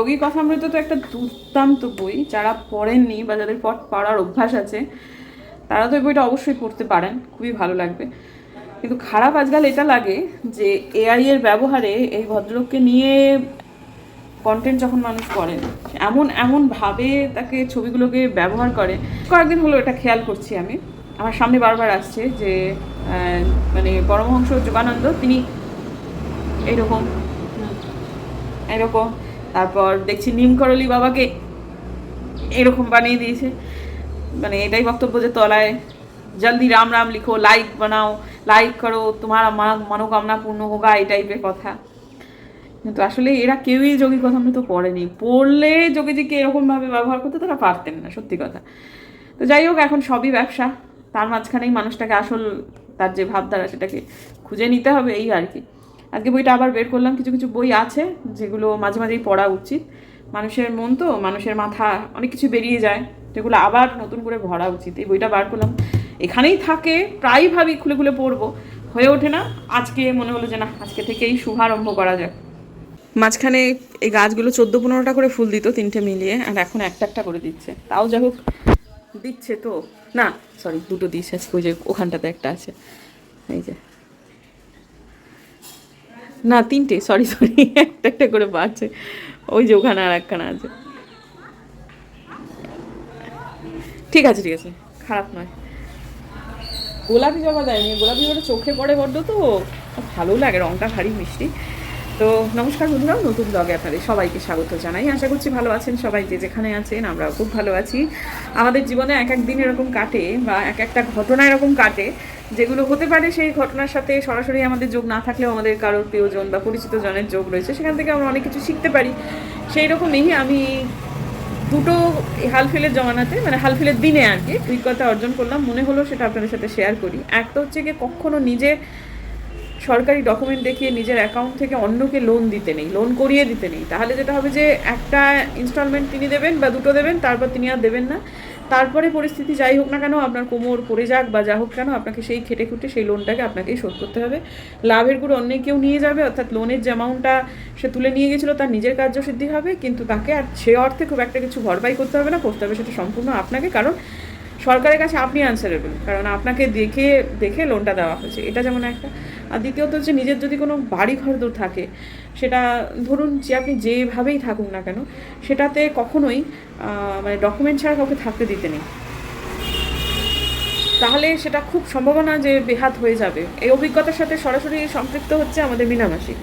যোগী কথামৃত তো একটা দুর্দান্ত বই, যারা পড়েননি বা যাদের পথ পড়ার অভ্যাস আছে, তারা তো এই বইটা অবশ্যই পড়তে পারেন, খুবই ভালো লাগবে। কিন্তু খারাপ আজকাল এটা লাগে যে এআই এর ব্যবহারে এই ভদ্রলোককে নিয়ে কন্টেন্ট যখন মানুষ করেন এমন এমন ভাবে তাকে ছবিগুলোকে ব্যবহার করে। কয়েকদিন হলো এটা খেয়াল করছি আমি। আমার সামনে বারবার আসছে যে মানে পরমহংস যোগানন্দ, তিনি এরকম এরকম। তারপর দেখছি নিমকরলি বাবাকে এরকম বানিয়ে দিয়েছে। মানে এটাই বক্তব্য যে তলায় জলদি রাম রাম লিখো লাইক বানাও লাইক করো, তোমার মনোকামনা পূর্ণ হোগা এই টাইপের কথা। কিন্তু আসলে এরা কেউই যোগী কথা তো পড়েনি। পড়লে যোগীজিকে এরকমভাবে ব্যবহার করতে তারা পারতেন না, সত্যি কথা। তো যাই হোক, এখন সবই ব্যবসা। তার মাঝখানেই মানুষটাকে আসল তার যে ভাবধারা, সেটাকে খুঁজে নিতে হবে, এই আর কি। আজকে বইটা আবার বের করলাম, কিছু কিছু বই আছে যেগুলো মাঝে মাঝেই পড়া উচিত। মানুষের মন তো, মানুষের মাথা, অনেক কিছু বেরিয়ে যায়, যেগুলো আবার নতুন করে ভরা উচিত। এই বইটা বার করলাম। এখানেই থাকে প্রায় ভাবি খুলে খুলে পড়ব। হয়ে ওঠে না, আজকে মনে হলো যে না, আজকে থেকেই শুভারম্ভ করা যাক। মাঝখানে এই গাছগুলো চোদ্দ পনেরোটা করে ফুল দিত তিনটে মিলিয়ে, আর এখন একটা একটা করে দিচ্ছে। তাও যাই হোক, দিচ্ছে তো। না সরি দুটো দিচ্ছে ওই যে ওখানটাতে একটা আছে। এই যে। না, তিনটে সরি সরি একটা একটা করে বাড়ছে। ওই যে ওখানে আর একখানা আছে। ঠিক আছে ঠিক আছে। খারাপ নয়। গোলাপি জবা দেয়নি। গোলাপি জবাটা চোখে পড়ে বড্ড তো। ভালো লাগে, রংটা ভারী মিষ্টি। তো নমস্কার বন্ধুরা নতুন ব্লগে আপনাদের সবাইকে স্বাগত জানাই। আশা করছি ভালো আছেন সবাই, যে যেখানে আছেন আমরা খুব ভালো আছি। আমাদের জীবনে এক এক দিন এরকম কাটে বা এক একটা ঘটনা এরকম কাটে। যেগুলো হতে পারে সেই ঘটনার সাথে সরাসরি আমাদের যোগ না থাকলেও আমাদের কারোর প্রিয়জন বা পরিচিত জনের যোগ রয়েছে। সেখান থেকে আমরা অনেক কিছু শিখতে পারি। সেই রকমই আমি দুটো হালফিলের জমানাতে মানে হালফিলের দিনে আর কি অভিজ্ঞতা অর্জন করলাম। মনে হলো সেটা আপনাদের সাথে শেয়ার করি। একটা হচ্ছে গিয়ে কখনো নিজের সরকারি ডকুমেন্ট দেখিয়ে নিজের অ্যাকাউন্ট থেকে অন্যকে লোন দিতে নেই লোন করিয়ে দিতে নেই। তাহলে যেটা হবে যে একটা ইনস্টলমেন্ট তিনি দেবেন বা দুটো দেবেন, তারপর তিনি আর দেবেন না। তারপরে পরিস্থিতি যাই হোক না কেন, আপনার কোমর পড়ে যাক বা যা হোক কেন, আপনাকে সেই খেটে খুঁটে সেই লোনটাকে আপনাকেই শোধ করতে হবে। লাভেরগুলো অন্য কেউ নিয়ে যাবে, অর্থাৎ লোনের যে অ্যামাউন্টটা সে তুলে নিয়ে গেছিল তার নিজের কার্য সিদ্ধি হবে, কিন্তু তাকে আর সে অর্থে খুব একটা কিছু ভরপাই করতে হবে না, করতে হবে সেটা সম্পূর্ণ আপনাকে, কারণ সরকারের কাছে আপনি আনসারেবল কারণ আপনাকে দেখে দেখে লোনটা দেওয়া হয়েছে। এটা যেমন একটা। আর দ্বিতীয়ত হচ্ছে নিজের যদি কোনো বাড়ি ঘর দূর থাকে, সেটা ধরুন যে আপনি যেভাবেই থাকুন না কেন, সেটাতে কখনোই মানে ডকুমেন্ট ছাড়া কাউকে থাকতে দিতে নেই। তাহলে সেটা খুব সম্ভাবনা যে বেহাত হয়ে যাবে। এই অভিজ্ঞতার সাথে সরাসরি সম্পৃক্ত হচ্ছে আমাদের মিনামাসি।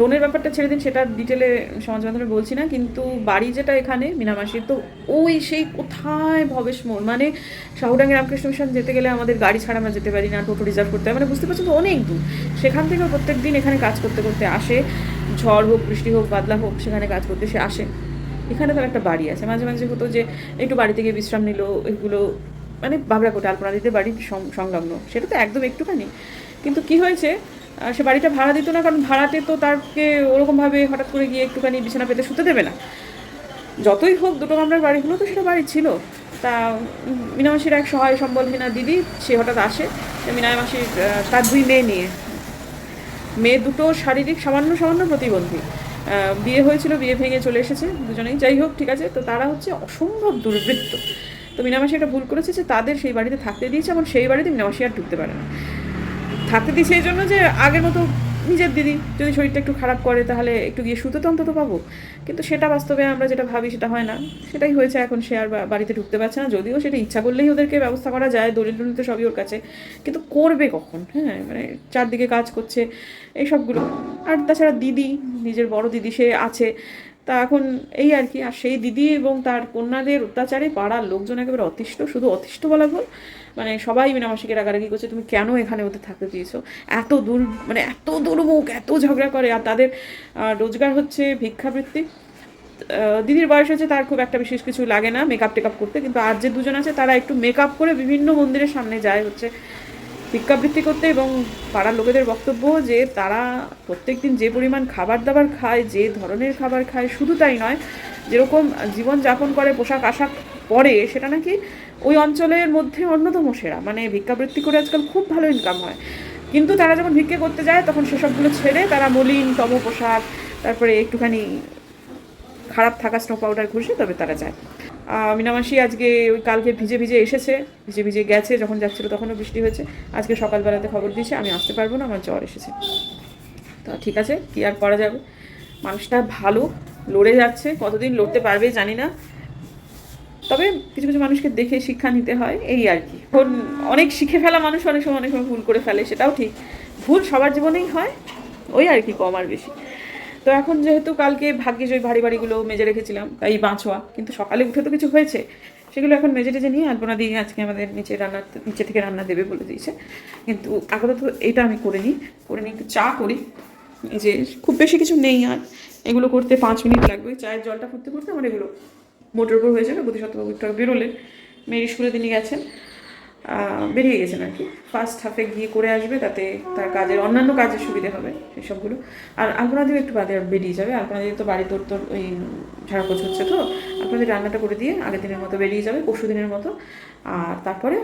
লোনের ব্যাপারটা ছেড়ে দিন, সেটা ডিটেলে সমাজ মাধ্যমে বলছি না, কিন্তু বাড়ি যেটা এখানে, মিনামাসির, তো ওই সেই কোথায় ভবেশ মোড়? মানে শাহুডাঙ্গি রামকৃষ্ণ মিশন যেতে গেলে আমাদের গাড়ি ছাড়া আমরা যেতে পারি না, টোটো রিজার্ভ করতে হয় মানে বুঝতে পারছেন তো অনেক দূর। সেখান থেকে প্রত্যেক দিন এখানে কাজ করতে করতে আসে, ঝড় হোক, বৃষ্টি হোক, বাদলা হোক, সেখানে কাজ করতে সে আসে। এখানে তার একটা বাড়ি আছে, মাঝে মাঝে হতো যে একটু বাড়ি থেকে বিশ্রাম নিল, এগুলো মানে বাবরাকোটে, আলপনা দিতে বাড়ির সং- সংলগ্ন, সেটা তো একদম একটুখানি। কিন্তু কি হয়েছে সে বাড়িটা ভাড়া দিত না, কারণ ভাড়াতে তো তারকে ওরকমভাবে হঠাৎ করে গিয়ে একটুখানি বিছানা পেতে শুতে দেবে না। যতই হোক, দুটো কামরার বাড়ি হলো তো সেটা বাড়ি ছিল। তা মিনামাসির এক সহায় সম্বলহীনা দিদি, সে হঠাৎ আসে। মিনামাসির তার দুই মেয়ে নিয়ে। মেয়ে দুটো শারীরিক সামান্য সামান্য প্রতিবন্ধী। বিয়ে হয়েছিল, বিয়ে ভেঙে চলে এসেছে, দুজনেই। যাই হোক, ঠিক আছে, তো তারা হচ্ছে অসম্ভব দুর্বৃত্ত। তো মিনামাসি একটা ভুল করেছে যে তাদের সেই বাড়িতে থাকতে দিয়েছে এবং সেই বাড়িতে মিনামাসি আর ঢুকতে পারে না। থাকতে দিই সেই জন্য যে আগের মতো নিজের দিদি যদি শরীরটা একটু খারাপ করে, তাহলে একটু গিয়ে শুতে তো অন্তত পাবো। কিন্তু সেটা বাস্তবে আমরা যেটা ভাবি সেটা হয় না। সেটাই হয়েছে এখন সে আর বাড়িতে ঢুকতে পারছে না। যদিও সেটা ইচ্ছা করলেই ওদেরকে ব্যবস্থা করা যায়, দলিল টলিল তো সবই ওর কাছে। কিন্তু করবে কখন? হ্যাঁ মানে চারদিকে কাজ করছে এই সবগুলো আর তাছাড়া দিদি, নিজের বড় দিদি সে আছে। তা এখন এই আর কি, আর সেই দিদি এবং তার কন্যাদের অত্যাচারে পাড়ার লোকজন একেবারে অতিষ্ঠ, শুধু অতিষ্ঠ বলা ভুল মানে সবাই মিনামাসিকে রাগারাগি করছে, তুমি কেন এখানে ওদের থাকতে দিয়েছ? এত দূর মানে এত দুর্মুখ এত ঝগড়া করে, আর তাদের রোজগার হচ্ছে ভিক্ষাবৃত্তি। দিদির বয়স হচ্ছে তার খুব একটা বিশেষ কিছু লাগে না মেকআপ টেকআপ করতে, কিন্তু আর যে দুজন আছে তারা একটু মেকআপ করে বিভিন্ন মন্দিরের সামনে যায় হচ্ছে। ভিক্ষাবৃত্তি করতে এবং পাড়ার লোকেদের বক্তব্য যে তারা প্রত্যেকদিন যে পরিমাণ খাবার দাবার খায়, যে ধরনের খাবার খায়, শুধু তাই নয়, যেরকম জীবনযাপন করে, পোশাক আশাক পরে, সেটা নাকি ওই অঞ্চলের মধ্যে অন্যতম সেরা। মানে ভিক্ষাবৃত্তি করে আজকাল খুব ভালো ইনকাম হয়। কিন্তু তারা যখন ভিক্ষে করতে যায়, তখন সেসবগুলো ছেড়ে তারা মলিন তম পোশাক, তারপরে একটুখানি খারাপ থাকা স্নো পাউডার ঘষে তবে তারা যায়। মিনামাসি আজকে ওই কালকে ভিজে ভিজে এসেছে, ভিজে ভিজে গেছে, যখন যাচ্ছিল তখনও বৃষ্টি হয়েছে। আজকে সকালবেলাতে খবর দিয়েছে, আমি আসতে পারব না, আমার জ্বর এসেছে। তা ঠিক আছে, কি আর করা যাবে? মানুষটা ভালো, লড়ে যাচ্ছে, কতদিন লড়তে পারবে জানি না। তবে কিছু কিছু মানুষকে দেখে শিক্ষা নিতে হয়, এই আর কি। এখন অনেক শিখে ফেলা মানুষ অনেক সময় অনেক সময় ভুল করে ফেলে, সেটাও ঠিক। ভুল সবার জীবনেই হয়, ওই আর কি, কম আর বেশি। তো এখন যেহেতু কালকে ভাগ্যিস ওই ভারী বাড়িগুলো মেজে রেখেছিলাম, তাই বাঁচোয়া। কিন্তু সকালে উঠে তো কিছু হয়েছে, সেগুলো এখন মেজে টেজে নিয়ে আলপনা দিয়ে আজকে আমাদের নিচে রান্না, নিচে থেকে রান্না দেবে বলে দিয়েছে। কিন্তু আপাতত এটা আমি করে নিই করে নিই একটু চা করি। এই যে খুব বেশি কিছু নেই আর, এগুলো করতে পাঁচ মিনিট লাগবে। চায়ের জলটা ফুটতে ফুটতে আমার এগুলো মোটর উপর হয়ে যাবে বোধিসত্ত্ব একটু আগে বেরোলেন। মেয়ের স্কুলে তিনি গেছেন। বেরিয়ে গেছেন আর কি। ফার্স্ট হাফে গিয়ে করে আসবে, তাতে তার কাজের অন্যান্য কাজের সুবিধা হবে সেসবগুলো আর আলপনা দিয়ে একটু বাদে বেরিয়ে যাবে। আলপনা দিয়ে তো বাড়ি তোর তোর ওই ঝাড়াপোছ হচ্ছে তো। আলপনা দিয়ে রান্নাটা করে দিয়ে আগের দিনের মতো বেরিয়ে যাবে, পরশু দিনের মতো। আর তারপরে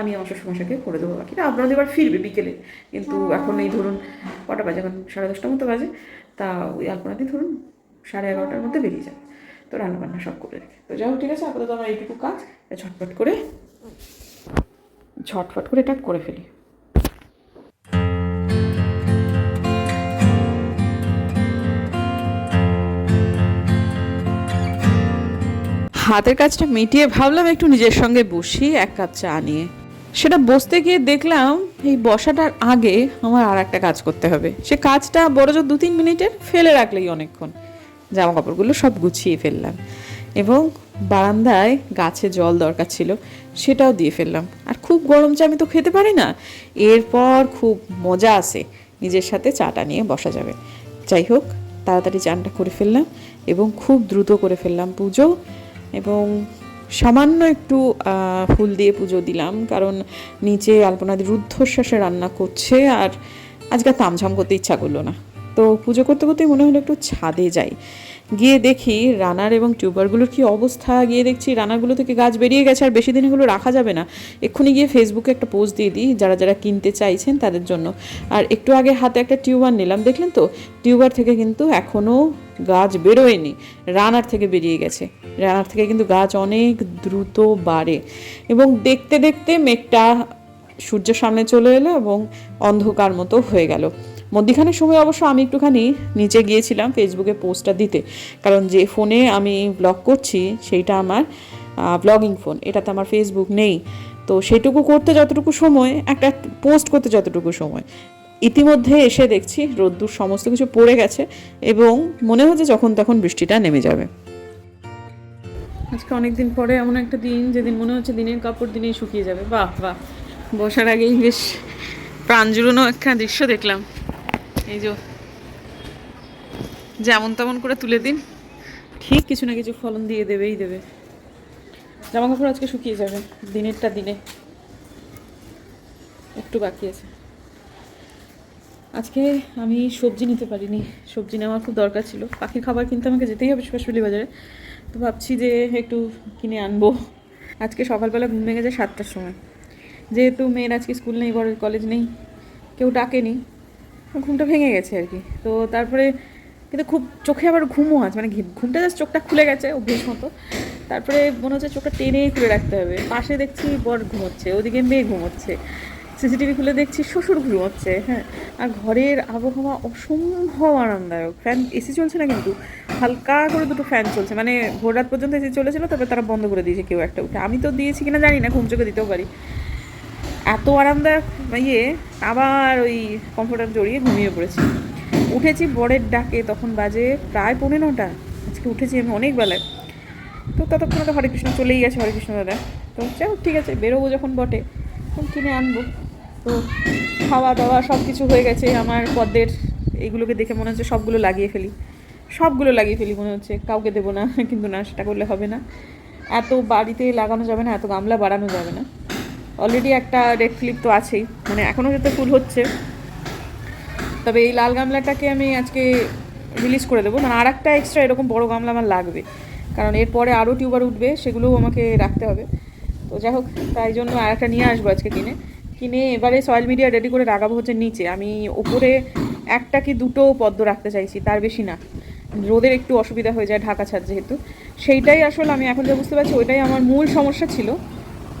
আমি আমার শ্বশুরমশাকে করে দেবো বাকিটা আপনাদের এবার ফিরবে বিকেলে। কিন্তু এখন এই ধরুন কটা বাজে? এখন সাড়ে দশটার মতো বাজে। তা ওই আলপনা দিয়ে ধরুন সাড়ে এগারোটার মধ্যে বেরিয়ে যাবে। তো রান্নাবান্না সব করে রেখে। তো যাই হোক, ঠিক আছে, আপাতত আমার এইটুকু কাজ। ঝটপট করে ঝটফট করে এটা করে ফেলি। হাতের কাজটা মিটিয়ে ভাবলাম একটু নিজের সঙ্গে বসি, এক কাপ চা নিয়ে। সেটা বসতে গিয়ে দেখলাম এই বসাটার আগে আমার আর একটা কাজ করতে হবে। সে কাজটা বড় জোর দু তিন মিনিটের ফেলে রাখলেই অনেকক্ষণ। জামা কাপড়গুলো সব গুছিয়ে ফেললাম এবং বারান্দায় গাছে জল দরকার ছিল, সেটাও দিয়ে ফেললাম। আর খুব গরম চা আমি তো খেতে পারি না। এরপর খুব মজা আসে নিজের সাথে চাটা নিয়ে বসা যাবে। যাই হোক, তাড়াতাড়ি চানটা করে ফেললাম এবং খুব দ্রুত করে ফেললাম পুজো এবং সামান্য একটু ফুল দিয়ে পুজো দিলাম। কারণ নিচে আলপনাদি রুদ্ধশ্বাসে রান্না করছে আর আজকে তামঝাম করতে ইচ্ছা করল না। তো পুজো করতে করতেই মনে হলো একটু ছাদে যাই। গিয়ে দেখি রানার এবং টিউবারগুলোর কি অবস্থা। গিয়ে দেখছি রানারগুলো থেকে গাছ বেরিয়ে গেছে, আর বেশি দিন এগুলো রাখা যাবে না। এক্ষুনি গিয়ে ফেসবুকে একটা পোস্ট দিয়ে দিই, যারা যারা কিনতে চাইছেন তাদের জন্য। আর একটু আগে হাতে একটা টিউবার নিলাম, দেখলেন তো? টিউবার থেকে কিন্তু এখনও গাছ বেরোয়নি, রানার থেকে বেরিয়ে গেছে। রানার থেকে কিন্তু গাছ অনেক দ্রুত বাড়ে। এবং দেখতে দেখতে মেঘটা সূর্যের সামনে চলে এলো এবং অন্ধকার মতো হয়ে গেল। মধ্যিখানের সময় অবশ্য আমি একটুখানি নিচে গিয়েছিলাম ফেসবুকে পোস্টটা দিতে। কারণ যে ফোনে আমি ব্লগ করছি, সেইটা আমার ব্লগিং ফোন এটাতে আমার ফেসবুক নেই। তো সেটুকু করতে যতটুকু সময়, একটা পোস্ট করতে যতটুকু সময়। ইতিমধ্যে এসে দেখছি রোদ্দুর সমস্ত কিছু পড়ে গেছে এবং মনে হচ্ছে যখন তখন বৃষ্টিটা নেমে যাবে। আজকে অনেক দিন পরে এমন একটা দিন যেদিন মনে হচ্ছে দিনের কাপড় দিনেই শুকিয়ে যাবে। বাহ বাহ। বসার আগেই বেশ প্রাণ একটা দৃশ্য দেখলাম। এই যেমন তেমন করে তুলে দিন। ঠিক কিছু না কিছু ফলন দিয়ে দেবেই দেবে। জামা কাপড় আজকে শুকিয়ে যাবে, দিনেরটা দিনে। একটু বাকি আছে। আজকে আমি সবজি নিতে পারিনি, সবজি নেওয়ার খুব দরকার ছিল। পাখির খাবার কিনতে আমাকে যেতেই হবে সুভাষপল্লী বাজারে। তো ভাবছি যে একটু কিনে আনব। আজকে সকালবেলা ঘুম ভেঙে যায় সাতটার সময়। যেহেতু মেয়ের আজকে স্কুল নেই বড় কলেজ নেই, কেউ ডাকেনি। ঘুমটা ভেঙে গেছে আর কি। তো তারপরে কিন্তু খুব চোখে আবার ঘুমও আছে মানে ঘুমটা জাস্ট চোখটা খুলে গেছে অভ্যেস মতো। তারপরে মনে হচ্ছে চোখটা টেনে খুলে রাখতে হবে। পাশে দেখছি বর ঘুমোচ্ছে, ওদিকে মেয়ে ঘুমোচ্ছে। সিসিটিভি খুলে দেখছি শ্বশুর ঘুমোচ্ছে হ্যাঁ। আর ঘরের আবহাওয়া অসম্ভব আরামদায়ক। ফ্যান এসি চলছে না কিন্তু, হালকা করে দুটো ফ্যান চলছে। মানে ভোর রাত পর্যন্ত এসি চলেছিল তবে তারা বন্ধ করে দিয়েছে কেউ একটা উঠে। আমি তো দিয়েছি কিনা জানি না, ঘুম চোখে দিতেও পারি। এত আরামদায়ক ইয়ে আবার ওই কমফোর্টার জড়িয়ে ঘুমিয়ে পড়েছি। উঠেছি বরের ডাকে, তখন বাজে প্রায় পৌনে নটা। আজকে উঠেছি আমি অনেক বেলায়। তো ততক্ষণে তো হরে কৃষ্ণ চলেই গেছে হরে কৃষ্ণ দাদা। তো যাই ঠিক আছে, বেরোবো যখন বটে। তখন কিনে আনব। তো খাওয়া দাওয়া সব কিছু হয়ে গেছে, আমার পদ্মের এইগুলোকে দেখে মনে হচ্ছে সবগুলো লাগিয়ে ফেলি। সবগুলো লাগিয়ে ফেলি মনে হচ্ছে, কাউকে দেবো না, কিন্তু না, সেটা করলে হবে না। এত বাড়িতে লাগানো যাবে না, এত গামলা বাড়ানো যাবে না। অলরেডি একটা রেড ফ্লিপ তো আছেই। মানে এখনও যাতে ফুল হচ্ছে। তবে এই লাল গামলাটাকে আমি আজকে রিলিজ করে দেবো। মানে আর একটা এক্সট্রা এরকম বড় গামলা আমার লাগবে। কারণ এরপরে আরও টিউবার উঠবে, সেগুলোও আমাকে রাখতে হবে। তো যাই হোক, তাই জন্য আর একটা নিয়ে আসব আজকে কিনে। কিনে এবারে সয়েল মিডিয়া রেডি করে রাখাবো হচ্ছে নিচে। আমি ওপরে একটা কি দুটো পদ্ম রাখতে চাইছি, তার বেশি না। রোদের একটু অসুবিধা হয়ে যায় ঢাকা ছাদ যেহেতু। সেইটাই আসলে আমি এখন যা বুঝতে পারছি, ওইটাই আমার মূল সমস্যা ছিল।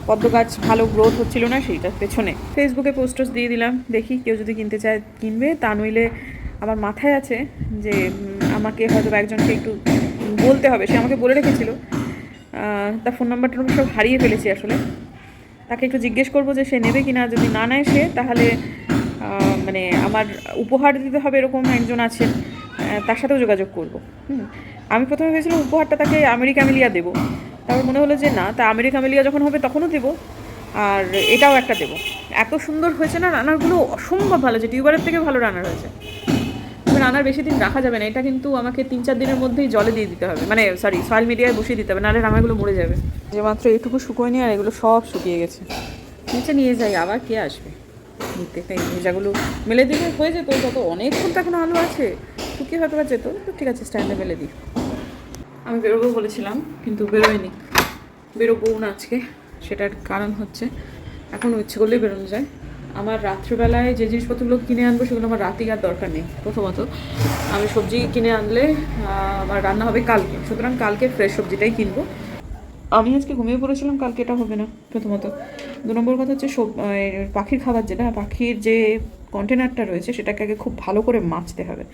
পদ্ম গাছ ভালো গ্রোথ হচ্ছিল না সেইটার পেছনে। ফেসবুকে পোস্টার্স দিয়ে দিলাম, দেখি কেউ যদি কিনতে চায়, কিনবে। তা নইলে আমার মাথায় আছে যে আমাকে হয়তো একজনকে একটু বলতে হবে। সে আমাকে বলে রেখেছিল। তার ফোন নাম্বারটা সব হারিয়ে ফেলেছি আসলে। তাকে একটু জিজ্ঞেস করব যে সে নেবে কিনা। যদি না নেয় সে, তাহলে মানে আমার উপহার দিতে হবে এরকম একজন আছেন তার সাথেও যোগাযোগ করব। হুম, আমি প্রথমে ভেবেছিলাম উপহারটা তাকে আমেরিকা মিলিয়া দেবো। তারপর মনে হলো যে না তা আমেরিকা মিলিয়া যখন হবে তখনও দেবো। আর এটাও একটা দেবো। এত সুন্দর হয়েছে না রান্নারগুলো অসম্ভব ভালো হয়েছে। টিউবারের থেকে ভালো রান্নার হয়েছে। রান্নার বেশি দিন রাখা যাবে না এটা কিন্তু আমাকে তিন চার দিনের মধ্যেই জলে দিয়ে দিতে হবে। মানে সরি সয়েল মিডিয়ায় বসিয়ে দিতে হবে নাহলে রান্নাগুলো মরে যাবে। যে মাত্র এইটুকু শুকোয় শুকোয়নি আর এগুলো সব শুকিয়ে গেছে। নিচে নিয়ে যাই আবার কে আসবে? নিতে তাই ভেজাগুলো মেলে দিলে হয়ে যেত তত অনেকক্ষণ তো এখনও আলু আছে। শুকিয়ে হয়তো বা যেত তো ঠিক আছে স্ট্যান্ডে মেলে দিই। আমি বেরোবো বলেছিলাম, কিন্তু বেরোয়নি। বেরোবো না আজকে, সেটার কারণ হচ্ছে এখন ইচ্ছে করলেই বেরোনো যায়। আমার রাত্রিবেলায় যে জিনিসপত্রগুলো কিনে আনব, সেগুলো আমার রাতেই আর দরকার নেই, প্রথমত। আমি সবজি কিনে আনলে আমার রান্না হবে কালকে, সুতরাং কালকে ফ্রেশ সবজিটাই কিনবো। আমি আজকে ঘুমিয়ে পড়েছিলাম, কালকে এটা হবে না, প্রথমত। দু নম্বর কথা হচ্ছে সব পাখির খাবার যেটা, পাখির যে কন্টেনারটা রয়েছে, সেটাকে আগে খুব ভালো করে মাছতে হবে।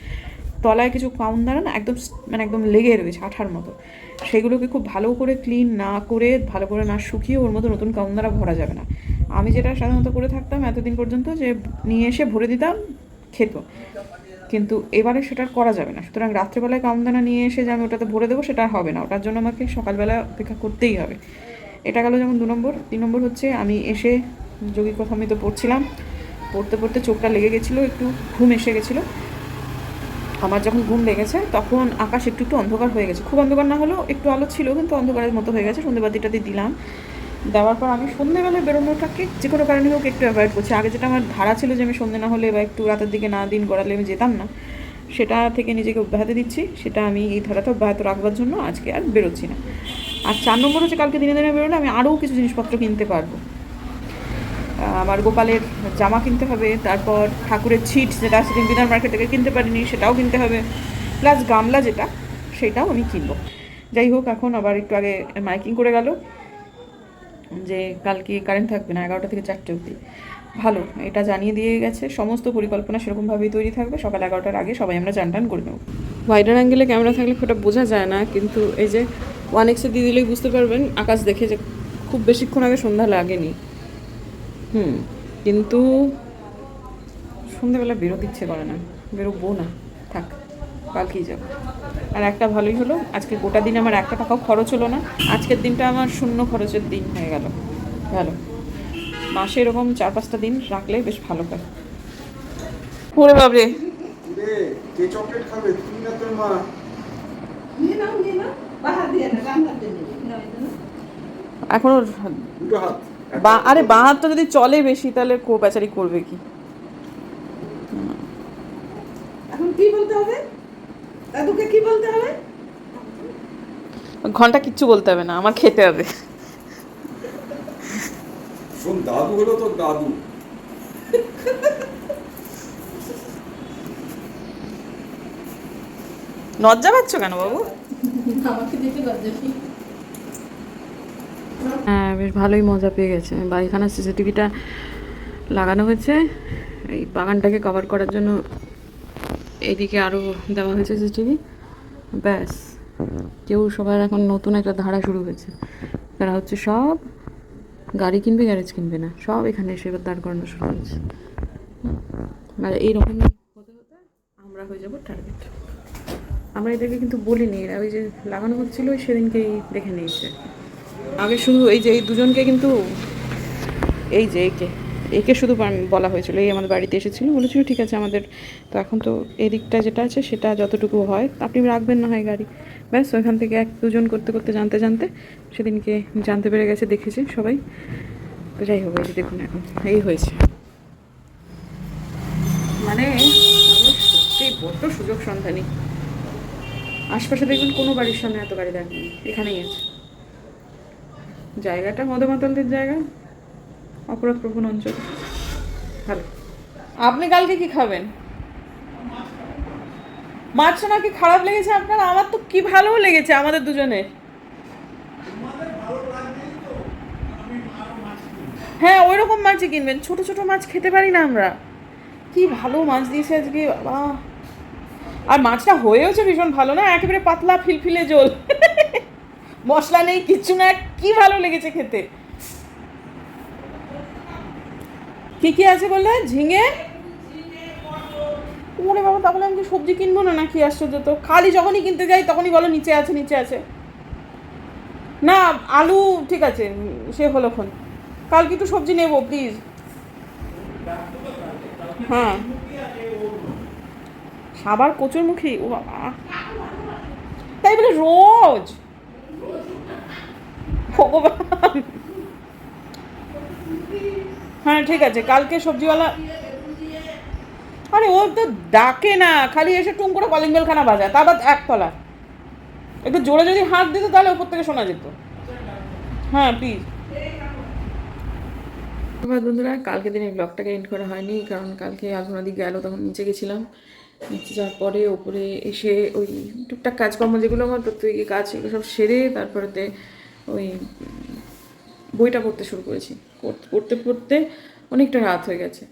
তলায় কিছু পাউন দ্বারা না একদম মানে একদম লেগে রয়েছে, আঠার মতো। সেগুলোকে খুব ভালো করে ক্লিন না করে, ভালো করে না শুকিয়ে ওর মতো নতুন কাউন দ্বারা ভরা যাবে না। আমি যেটা সাধারণত করে থাকতাম এতদিন পর্যন্ত যে নিয়ে এসে ভরে দিতাম, খেত। কিন্তু এবারে সেটা করা যাবে না। সুতরাং রাত্রেবেলায় কামদানা নিয়ে এসে যে আমি ওটাতে ভরে দেবো সেটা হবে না। ওটার জন্য আমাকে সকালবেলা অপেক্ষা করতেই হবে। এটা গেল যেমন দু নম্বর। তিন নম্বর হচ্ছে আমি এসে যোগী কথা আমি তো পড়ছিলাম। পড়তে পড়তে চোখটা লেগে গেছিল, একটু ঘুম এসে গেছিল। আমার যখন ঘুম লেগেছে, তখন আকাশ একটু একটু অন্ধকার হয়ে গেছে। খুব অন্ধকার না হলেও একটু আলো ছিল, কিন্তু অন্ধকারের মতো হয়ে গেছে। সন্ধ্যেবাতিটাতে দিলাম। দেওয়ার পর আমি সন্ধ্যেবেলায় বেরোনোটাকে যে কোনো কারণে হোক একটু অ্যাভয়েড করছি। আগে যেটা আমার ধারা ছিল যে আমি সন্ধ্যে না হলে বা একটু রাতের দিকে না দিন গড়ালে আমি যেতাম না, সেটা থেকে নিজেকে অব্যাহত দিচ্ছি। সেটা আমি এই ধারাটা অব্যাহত রাখবার জন্য আজকে আর বেরোচ্ছি না। আর চার নম্বর হচ্ছে কালকে দিনে দিনে বেরোলে আমি আরও কিছু জিনিসপত্র কিনতে পারব। আমার গোপালের জামা কিনতে হবে, তারপর ঠাকুরের ছিট যেটা সেদিন বিধান মার্কেট থেকে কিনতে পারিনি সেটাও কিনতে হবে প্লাস গামলা যেটা সেটাও আমি কিনবো। যাই হোক, এখন আবার একটু আগে মাইকিং করে গেল যে কালকে কারেন্ট থাকবে না, এগারোটা থেকে চারটে অবধি। ভালো, এটা জানিয়ে দিয়ে গেছে, সমস্ত পরিকল্পনা সেরকমভাবেই তৈরি থাকবে, সকাল এগারোটার আগে সবাই আমরা চান টান করে নেব। ওয়াইডার অ্যাঙ্গেলে ক্যামেরা থাকলে খুব বোঝা যায় না, কিন্তু এই যে ওয়ান এক্সে দিয়ে দিলেই বুঝতে পারবেন, আকাশ দেখে যে খুব বেশিক্ষণ আগে সন্ধ্যা লাগেনি। হুম কিন্তু সন্ধ্যেবেলা বেরোতে ইচ্ছে করে না। বেরোবো না। থাক কালকেই যাব। আর একটা ভালোই হলো আজকে গোটা দিন আমার একটা টাকাও খরচ হলো না। আজকের দিনটা আমার শূন্য খরচের দিন হয়ে গেল। ভালো। মাসে এরকম চার পাঁচটা দিন রাখলে বেশ ভালো হয়। ওরে বাবরে কে চকলেট খাবে? তুমি না তোর মা। এখন ওর দুটো হাত। বা আরে বাঁ হাতটা যদি চলে বেশি তাহলে কো বেচারি করবে কি? এখন কি বলতে হবে? দাদুকে কি বলতে হবে? ঘণ্টা কিচ্ছু বলতে হবে না আমার খেতে হবে। শোন দাদু হলো তোর দাদু। লজ্জা পাচ্ছ কেন বাবু? আমাকে দিতে লজ্জাসী হ্যাঁ বেশ ভালোই মজা পেয়ে গেছে। বাড়িখানা সিসিটিভিটা লাগানো হয়েছে। এই বাগানটাকে কভার করার জন্য এদিকে আরও দেওয়া হয়েছে সিসিটিভি। ব্যাস। কেউ সবার এখন নতুন একটা ধারা শুরু হয়েছে। তারা হচ্ছে সব গাড়ি কিনবে গ্যারেজ কিনবে না। সব এখানে এসে এবার দাঁড় করানো শুরু হয়েছে আর এইরকম হতে হতে আমরা হয়ে যাব টার্গেট আমরা এদেরকে কিন্তু বলিনি। এরা ওই যে লাগানো হচ্ছিল, সেদিনকেই দেখে নিয়েছে। আগে শুধু এই যে, এই দুজনকে কিন্তু, এই যে, একে একে শুধু বলা হয়েছিল। এই আমাদের বাড়িতে এসেছিল, বলেছিল, ঠিক আছে, আমাদের তো এখন তো এদিকটা যেটা আছে, সেটা যতটুকু হয়, আপনি রাখবেন না হয় গাড়ি। ব্যাস, ওইখান থেকে এক, দুজন করতে করতে, জানতে জানতে, সেদিনকে জানতে পেরে গেছে, দেখেছে সবাই। তো যাই হোক, এই দেখুন এখন, এই হয়েছে। মানে সত্যি বড্ড সুযোগ সন্ধানী। আশপাশে দেখবেন কোনো বাড়ির সামনে এত গাড়ি দেখেন এখানেই আছে। জায়গাটা মধুমাতলদের জায়গা অপরাধ প্রবণ অঞ্চল। ভালো। আপনি কালকে কি খাবেন? মাছটা নাকি খারাপ লেগেছে আপনার? আমার তো কি ভালো লেগেছে আমাদের দুজনের। হ্যাঁ ওই রকম মাছই কিনবেন। ছোট ছোট মাছ খেতে পারি না আমরা। কি ভালো মাছ দিয়েছে আজকে, বাবা। আর মাছটা হয়েওছে ভীষণ ভালো না? একেবারে পাতলা ফিলফিলে জল। মশলা নেই, কিচ্ছু না, কি ভালো লেগেছে খেতে? কি কি আছে বললে? ঝিঙে? ওরে বাবা, তাহলে আমি সবজি কিনবো না নাকি? আশ্চর্য তো। খালি যখনই কিনতে যাই, তখনই বলো নিচে আছে নিচে আছে। না, আলু ঠিক আছে, সে হলো খন কালকে একটু সবজি নেব প্লিজ হ্যাঁ। সাবার কচুর মুখী, ও বাবা। তাই বলে রোজ? হ্যাঁ ঠিক আছে, কালকে সবজিওয়ালা আরে, ও তো ডাকে না, খালি এসে টুম করে কলিং বেলখানা বাজায় তা আবার একতলা। একটু জোরে যদি হাত দিত, তাহলে উপর থেকে শোনা যেত। হ্যাঁ প্লিজ বন্ধুরা কালকে দিনে ব্লগটাকে এন্ড করা হয়নি, কারণ কালকে আলপনাদি গেল, তখন নিচে গেছিলাম। নিচে যাওয়ার পরে, ওপরে এসে ওই টুকটাক কাজকর্ম যেগুলো আমার প্রত্যেকে কাজ সেগুলো সব সেরে তারপরেতে ওই বইটা পড়তে শুরু করেছি। পড়তে- পড়তে অনেকটা রাত হয়ে গেছে।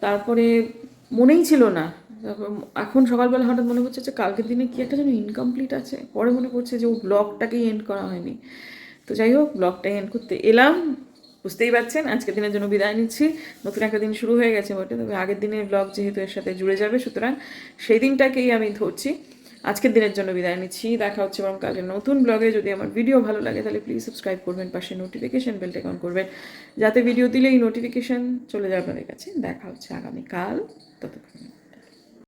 তারপরে মনেই ছিল না। তারপর এখন সকালবেলা হঠাৎ মনে হচ্ছে যে কালকের দিনে কি একটা যেন ইনকমপ্লিট আছে। পরে মনে পড়ছে যে ও ব্লগটাকেই এন্ড করা হয়নি। তো যাই হোক ব্লগটা এন্ড করতে এলাম। বুঝতেই পারছেন? আজকের দিনের জন্য বিদায় নিচ্ছি। নতুন একটা দিন শুরু হয়ে গেছে বটে। তবে আগের দিনের ব্লগ যেহেতু এর সাথে জুড়ে যাবে, সুতরাং সেই দিনটাকেই আমি ধরছি। আজকের দিনের জন্য বিদায় নিচ্ছি। দেখা হচ্ছে বরং কালকে নতুন ব্লগে যদি আমার ভিডিও ভালো লাগে, তাহলে প্লিজ সাবস্ক্রাইব করবেন, পাশে নোটিফিকেশান বেলটা অন করবেন। যাতে ভিডিও দিলেই নোটিফিকেশন চলে যাবে আপনাদের কাছে। দেখা হচ্ছে আগামীকাল। ততক্ষণ।